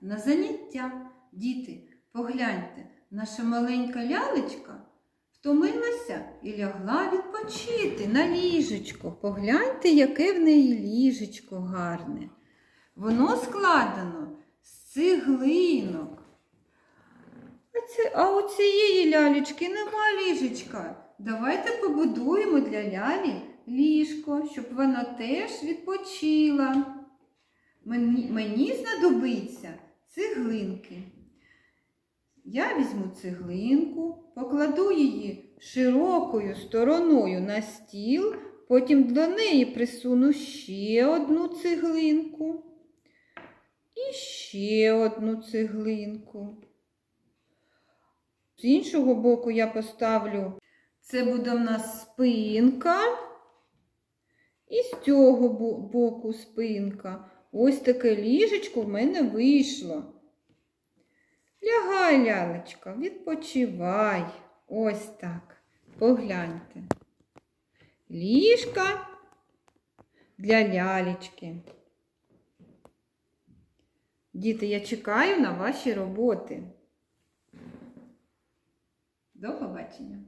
на заняття. Діти, погляньте, наша маленька лялечка втомилася і лягла відпочити на ліжечко. Погляньте, яке в неї ліжечко гарне. Воно складено з цеглинок. А, це, а у цієї лялечки нема ліжечка. Давайте побудуємо для лялі ліжко, щоб вона теж відпочила. Мені, мені знадобиться цеглинки. Я візьму цеглинку, покладу її широкою стороною на стіл, потім до неї присуну ще одну цеглинку і ще одну цеглинку. З іншого боку я поставлю, це буде в нас спинка. І з цього боку спинка. Ось таке ліжечко в мене вийшло. Лягай, лялечка, відпочивай. Ось так. Погляньте. Ліжка для лялечки. Діти, я чекаю на ваші роботи. До побачення.